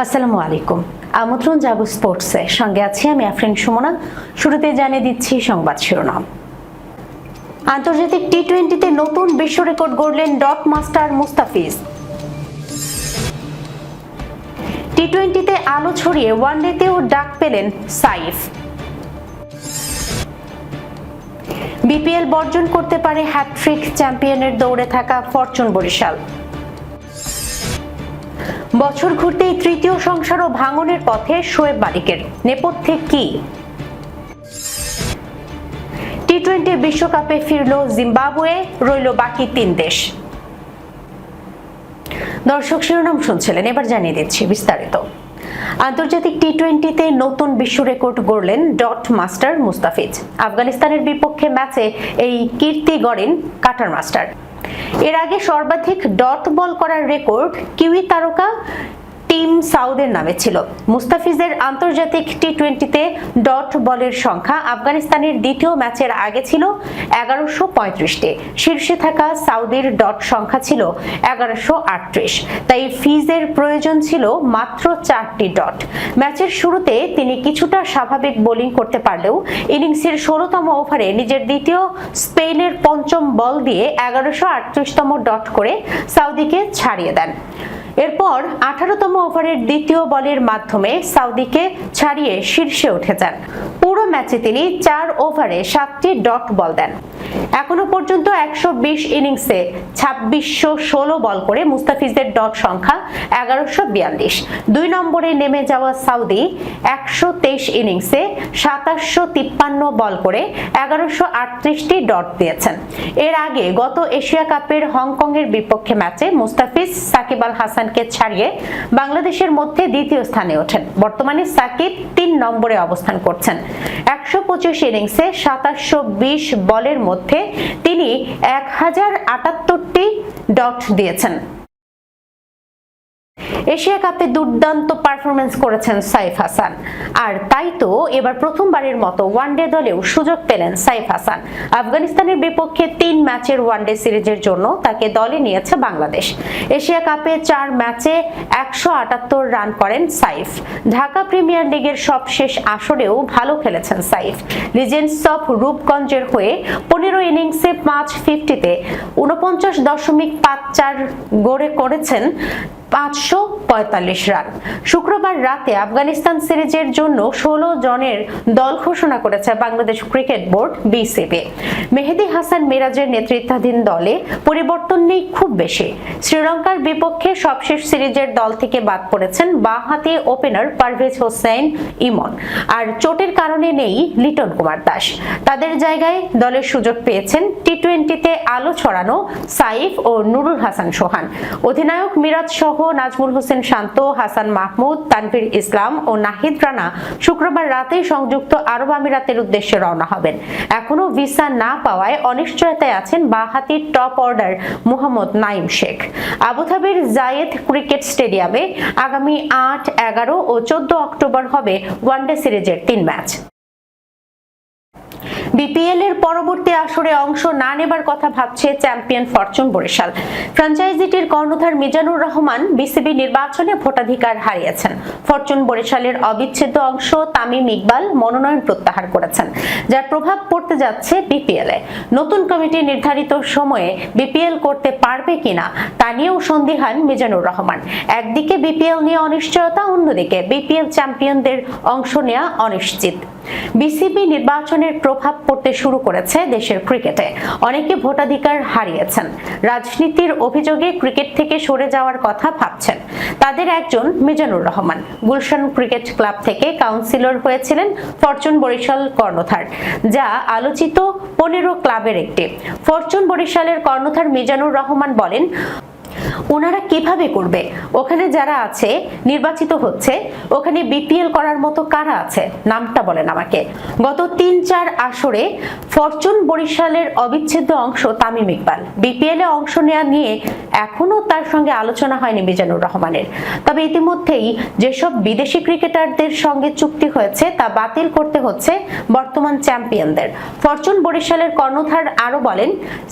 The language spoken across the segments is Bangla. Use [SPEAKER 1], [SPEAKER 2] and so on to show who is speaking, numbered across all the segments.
[SPEAKER 1] আসসালামু আলাইকুম। আমন্ত্রণ জাগো স্পোর্টসে। সঙ্গে আছি আমি আফরিন সুমনা। শুরুতে জানিয়ে দিচ্ছি সংবাদ শিরোনাম। আন্তর্জাতিক টি টোয়েন্টিতে নতুন বিশ্ব রেকর্ড গড়লেন ডট মাস্টার মুস্তাফিজ। টি টোয়েন্টিতে আলো ছড়িয়ে ওয়ানডেতেও ডাক পেলেন সাইফ। বিপিএল বর্জন করতে পারে হ্যাট্রিক চ্যাম্পিয়নের দৌড়ে থাকা ফরচুন বরিশাল। বছর ঘুরতেই তৃতীয় সংসার ও ভাঙনের পথে শোয়েব মালিকের। নেপথ্যে কি? টি টোয়েন্টি বিশ্বকাপে ফিরল জিম্বাবুয়ে, রইল বাকি তিন দেশ। দর্শক শিরোনাম শুনছিলেন, এবার জানিয়ে দিচ্ছি বিস্তারিত। আন্তর্জাতিক টি টোয়েন্টিতে নতুন বিশ্ব রেকর্ড গড়লেন ডট মাস্টার মুস্তাফিজ। আফগানিস্তানের বিপক্ষে ম্যাচে এই কীর্তি গড়েন কাটার মাস্টার। এর আগে সর্বাধিক ডট বল করার রেকর্ড কিউই তারকা টিম সাউদের নামে ছিল। মুস্তাফিজের আন্তর্জাতিক টি টোয়েন্টিতে ডট বলের সংখ্যা আফগানিস্তানের দ্বিতীয় ম্যাচের আগে ছিল এগারোশো পঁয়ত্রিশটি। শীর্ষে থাকা সাউদির ডট সংখ্যা ছিল এগারোশো আটত্রিশ। তাই ফিজের প্রয়োজন ছিল মাত্র চারটি ডট। ম্যাচের শুরুতে তিনি কিছুটা স্বাভাবিক বোলিং করতে পারলেও ইনিংসের ষোলোতম ওভারে নিজের দ্বিতীয় স্পেনের পঞ্চম বল দিয়ে এগারোশো আটত্রিশতম ডট করে সাউদিকে ছাড়িয়ে দেন। এরপর আঠারোতম ওভারের দ্বিতীয় বলের মাধ্যমে সাউদিকে ছাড়িয়ে শীর্ষে উঠে যান পুরো ম্যাচে তিনি চার ওভারে সাতটি ডট বল দেন। এখনও পর্যন্ত একশো বিশ ইনিংসে ছাব্বিশশো ষোলো বল করে মুস্তাফিজের ডট সংখ্যা এগারোশো বিয়াল্লিশ। দুই নম্বরে নেমে যাওয়া সাউদি একশো তেইশ ইনিংসে সাতাশশো তিপ্পান্ন বল করে এগারোশো আটত্রিশটি ডট দিয়েছেন। এর আগে গত এশিয়া কাপের হংকংয়ের বিপক্ষে ম্যাচে মুস্তাফিজ সাকিব আল হাসানকে ছাড়িয়ে বাংলাদেশের মধ্যে দ্বিতীয় স্থানে ওঠেন। বর্তমানে সাকিব তিন নম্বরে অবস্থান করছেন। একশো পঁচিশ ইনিংসে সাতাশশো বলের মধ্যে তিনি এক হাজার আটাত্তরটি ডট দিয়েছেন। এশিয়া কাপে দুর্দান্ত পারফরমেন্স করেছেন সাইফ হাসান। আর তাই তো এবার প্রথমবারের মতো ওয়ানডে দলেও সুযোগ পেলেন সাইফ হাসান। আফগানিস্তানের বিপক্ষে তিন ম্যাচের ওয়ানডে সিরিজের জন্য তাকে দলে নিয়েছে বাংলাদেশ। এশিয়া কাপে চার ম্যাচে একশো আটাত্তর রান করেন সাইফ। ঢাকা প্রিমিয়ার লিগের সবশেষ আসরেও ভালো খেলেছেন সাইফ। লিজেন্ডস অফ রূপগঞ্জের হয়ে পনেরো ইনিংসে পাঁচ ফিফটিতে উনপঞ্চাশ দশমিক পাঁচ চার গড়ে করেছেন পাঁচশো পঁয়তাল্লিশ রান। শুক্রবার রাতে আফগানিস্তান সিরিজের জন্য ষোলো জনের দল ঘোষণা করেছে Bangladesh cricket board, BCB. Mehedi Hasan মিরাজের নেতৃত্বাধীন দলে পরিবর্তন নেই খুব বেশি। শ্রীলঙ্কার বিপক্ষে সবশেষ সিরিজের দল থেকে বাদ পড়েছেন বাঁহাতি ওপেনার পারভেজ হোসেন ইমন। আর চোটের কারণে নেই লিটন কুমার দাস। তাদের জায়গায় দলের সুযোগ পেয়েছেন টি টোয়েন্টিতে আলো ছড়ানো সাইফ ও নুরুল হাসান সোহান। অধিনায়ক মিরাজ সহ নাজমুল হোসেন শান্ত, হাসান মাহমুদ, তানভীর ইসলাম ও নাহিদ রানা শুক্রবার রাতে সংযুক্ত আরব আমিরাতের উদ্দেশ্যে রওনা হবেন। এখনও ভিসা না পাওয়ায় অনিশ্চয়তায় আছেন বাহাতি টপ অর্ডার মোহাম্মদ নাইম শেখ। আবুধাবির জায়েদ ক্রিকেট স্টেডিয়ামে আগামী আট, এগারো ও চোদ্দ অক্টোবর হবে ওয়ানডে সিরিজের তিন ম্যাচ। বিপিএল এর পরবর্তী আসরে অংশ না নেবার কথা ভাবছে চ্যাম্পিয়ন ফরচুন বরিশাল। ফ্র্যাঞ্চাইজিটির কর্ণধার মিজানুর রহমান বিসিবি নির্বাচনে ভোটাধিকার হারিয়েছেন। ফরচুন বরিশালের অবিচ্ছেদ্য অংশ তামিম ইকবাল মনোনয়ন প্রত্যাহার করেছেন, যার প্রভাব পড়তে যাচ্ছে বিপিএল এ। নতুন কমিটি নির্ধারিত সময়ে বিপিএল করতে পারবে কিনা, তা নিয়েও সন্দিহান মিজানুর রহমান। একদিকে বিপিএল নিয়ে অনিশ্চয়তা, অন্যদিকে বিপিএল চ্যাম্পিয়নদের অংশ নেওয়া অনিশ্চিত। বিসিবি নির্বাচনের প্রভাব পড়তে শুরু করেছে দেশের ক্রিকেটে। অনেকে ভোটাধিকার হারিয়েছেন। রাজনীতির অভিযোগে ক্রিকেট থেকে সরে যাওয়ার কথা ভাবছেন। তাদের একজন মিজানুর রহমান। গুলশান ক্রিকেট ক্লাব থেকে কাউন্সিলর হয়েছিলেন ফরচুন বরিশাল কর্ণধার, যা আলোচিত পনেরো ক্লাবের একটি। ফরচুন বরিশালের কর্ণধার মিজানুর রহমান বলেন ওনারা কীভাবে করবে? ওখানে যারা আছে, নির্বাচিত হচ্ছে, ওখানে বিপিএল করার মতো কারা আছে? নামটা বলেন আমাকে। গত তিন চার আসরে ফরচুন বরিশালের অবিচ্ছেদ্য অংশ তামিম ইকবাল। বিপিএল এ অংশ নেওয়া নিয়ে এখনও তার সঙ্গে আলোচনা হয়নি মিজানুর রহমানের। তবে ইতিমধ্যেই যেসব বিদেশি ক্রিকেটারদের সঙ্গে চুক্তি হয়েছে, তা বাতিল করতে হচ্ছে বর্তমান চ্যাম্পিয়নদের। ফরচুন বরিশালের কর্ণধার আরও বলেন,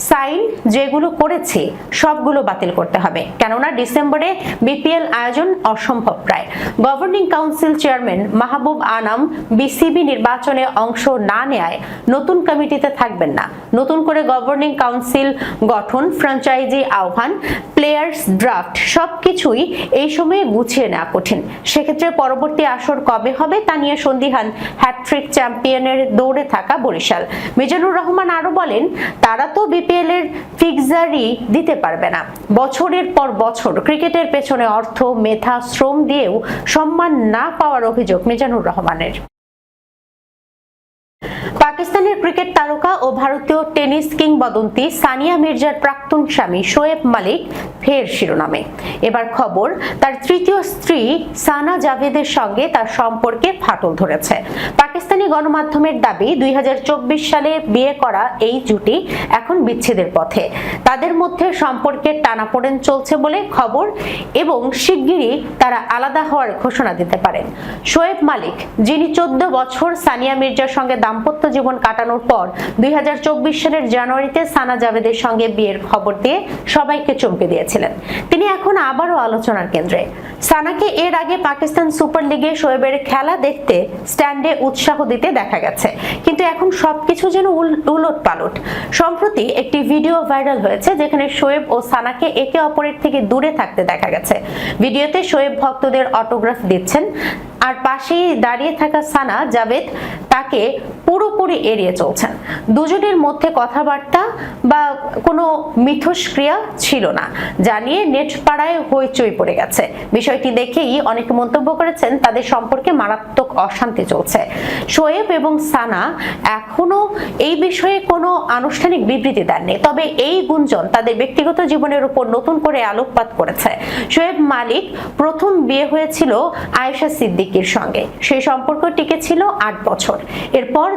[SPEAKER 1] সাইন যেগুলো করেছে, সবগুলো বাতিল করতে হবে। কেননা ডিসেম্বরে বিপিএল আয়োজন অসম্ভব প্রায়। Governing council chairman Mahbub Anam BCB নির্বাচনে অংশ না নেয় নতুন কমিটিতে থাকবেন না। নতুন করে গভর্নিং কাউন্সিল গঠন, ফ্র্যাঞ্চাইজি আহ্বান, প্লেয়ার্স ড্রাফট সবকিছুই এই সময়ে গুছিয়ে নেওয়া কঠিন। সেক্ষেত্রে পরবর্তী আসর কবে হবে তা নিয়ে সন্দিহান হ্যাট্রিক চ্যাম্পিয়নের দৌড়ে থাকা বরিশাল। মিজানুর রহমান আরও বলেন, তারা তো বিপিএল এর ফিক্সারই দিতে পারবে না। বছরের পর বছর ক্রিকেটের পেছনে অর্থ, মেধা, শ্রম দিয়েও সম্মান না পাওয়ার অভিযোগ মিজানুর রহমানের। পাকিস্তানের ক্রিকেট তারকা ও ভারতীয় টেনিস কিংবদন্তি সানিয়া মির্জার প্রাক্তন স্বামী শোয়েব মালিক ফের শিরোনামে। এবার খবর, তার তৃতীয় স্ত্রী সানা জাভেদের সঙ্গে তার সম্পর্কে ফাটল ধরেছে। পাকিস্তানি গণমাধ্যমের দাবি, দুই সালে বিয়ে করা এই জুটি এখন বিচ্ছেদের পথে। তাদের মধ্যে সম্পর্কের টানাপোড়েন চলছে বলে খবর এবং শিগগিরই তারা আলাদা হওয়ার ঘোষণা দিতে পারেন। শোয়েব মালিক, যিনি চোদ্দ বছর সানিয়া মির্জার সঙ্গে দাম্পত্য জীবন কাটানোর পর দুই সালের জানুয়ারিতে সানা জাভেদের সঙ্গে বিয়ের খবর দিয়ে সবাইকে চমকে দিয়েছিলেন। তিনি এখন আবারও আলোচনার কেন্দ্রে। সানাকে এর আগে পাকিস্তান সুপার লিগে শোয়েবের খেলা দেখতে স্ট্যান্ডে উৎসাহ দিতে দেখা গেছে। কিন্তু এখন সবকিছু যেন উলট পালট সম্প্রতি একটি ভিডিও ভাইরাল হয়েছে যেখানে শোয়েব ও সানাকে একে অপরের থেকে দূরে থাকতে দেখা গেছে। ভিডিওতে শোয়েব ভক্তদের অটোগ্রাফ দিচ্ছেন। আর পাশেই দাঁড়িয়ে থাকা সানা জাভেদ তাকে পুরোপুরি এড়িয়ে চলছেন। দুজনের মধ্যে কথাবার্তা বা কোনো মিথস্ক্রিয়া ছিল না জানিয়ে নেট পাড়ায় হইচই পড়ে গেছে। বিষয়টি দেখেই অনেকে মন্তব্য করেছেন, তাদের সম্পর্কে মারাত্মক অশান্তি চলছে। শোয়েব এবং সানা এখনও এই বিষয়ে কোনো আনুষ্ঠানিক বিবৃতি দেননি, তবে এই গুঞ্জন তাদের ব্যক্তিগত জীবনের উপর নতুন করে আলোকপাত করেছে। শোয়েব মালিক প্রথম বিয়ে হয়েছিল আয়েশা সিদ্দিকির সঙ্গে। সেই সম্পর্ক টিকে ছিল আট বছর। এরপর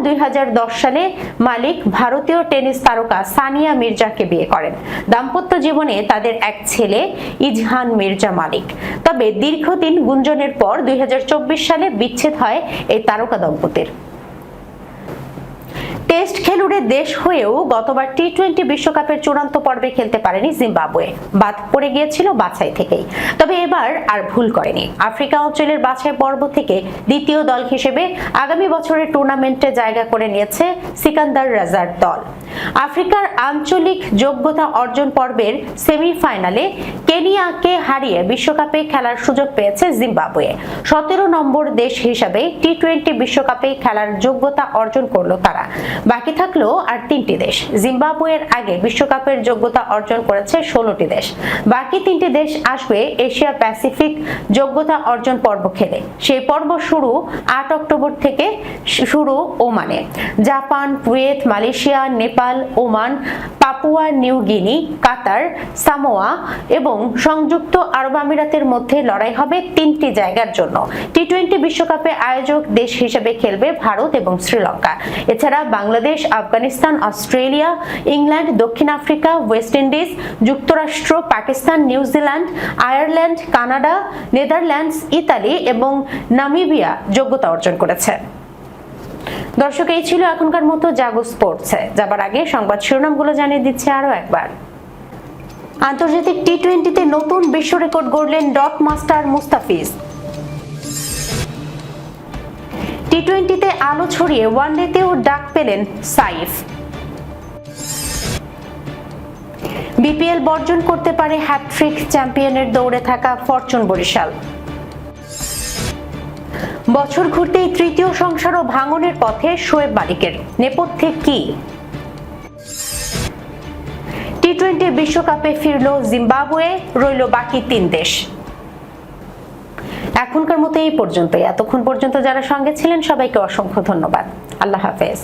[SPEAKER 1] সালে মালিক ভারতীয় টেনিস তারকা সানিয়া মির্জাকে বিয়ে করেন। দাম্পত্য জীবনে তাদের এক ছেলে ইজহান মির্জা মালিক। তবে দীর্ঘদিন গুঞ্জনের পর দুই হাজার চব্বিশ সালে বিচ্ছেদ হয় এই তারকা দম্পতির। টেস্ট খেলুড়ে দেশ হয়েও গতবার টি টোয়েন্টি বিশ্বকাপের চূড়ান্ত পর্বে খেলতে পারেনি জিম্বাবুয়ে। বাদ পড়ে গিয়েছিল বাছাই থেকেই। তবে এবার আর ভুল করেনি। আফ্রিকা অঞ্চলের বাছাই পর্ব থেকে দ্বিতীয় দল হিসেবে আগামী বছরের টুর্নামেন্টে জায়গা করে নিয়েছে সিকান্দার রাজার দল। আফ্রিকার আঞ্চলিক যোগ্যতা অর্জন পর্বের সেমিফাইনালে কেনিয়াকে হারিয়ে বিশ্বকাপে খেলার সুযোগ পেয়েছে জিম্বাবুয়ে। সতেরো নম্বর দেশ হিসাবে টি টোয়েন্টি বিশ্বকাপে খেলার যোগ্যতা অর্জন করল তারা। বাকি থাকল আর তিনটি দেশ। জিম্বাবুয়ের আগে বিশ্বকাপের যোগ্যতা অর্জন করেছে ষোলোটি দেশ। বাকি তিনটি দেশ আসবে এশিয়া প্যাসিফিক যোগ্যতা অর্জন পর্ব খেলে। সেই পর্ব শুরু আট অক্টোবর থেকে শুরু ওমানে। Japan, Kuwait, Malaysia, Nepal Oman, Papua, New Guinea, Qatar, Samoa এবং সংযুক্ত আরব আমিরাতের মধ্যে লড়াই হবে তিনটি জায়গার জন্য। টি টোয়েন্টি বিশ্বকাপে আয়োজক দেশ হিসেবে খেলবে ভারত এবং শ্রীলঙ্কা। এছাড়া বাংলাদেশ, আফগানিস্তান, অস্ট্রেলিয়া, ইংল্যান্ড, দক্ষিণ আফ্রিকা, ওয়েস্ট ইন্ডিজ, যুক্তরাষ্ট্র, Pakistan New Zealand Ireland, Canada, Netherlands, Italy এবং নামিবিয়া যোগ্যতা অর্জন করেছে। দর্শক, এই ছিল এখনকার মতো জাগো স্পোর্টসে যাবার আগে সংবাদ শিরোনামগুলো জানিয়ে দিচ্ছে আরও একবার। আন্তর্জাতিক টি টোয়েন্টিতে নতুন বিশ্ব রেকর্ড গড়লেন ডট মাস্টার মুস্তাফিজ। টি টোয়েন্টিতে আলো ছড়িয়ে ওয়ানডেতেও ডাক পেলেন সাইফ। বিপিএল বর্জন করতে পারে হ্যাট্রিক চ্যাম্পিয়নের দৌড়ে থাকা ফরচুন বরিশাল। বছর ঘুরতেই তৃতীয় সংসার ও ভাঙনের পথে শোয়েব মালিকের নেপথ্যে কি? টি টোয়েন্টি বিশ্বকাপে ফিরল জিম্বাবুয়ে, রইল বাকি তিন দেশ। এখনকার মতো এই পর্যন্ত এতক্ষণ পর্যন্ত যারা সঙ্গে ছিলেন, সবাইকে অসংখ্য ধন্যবাদ। আল্লাহ হাফেজ।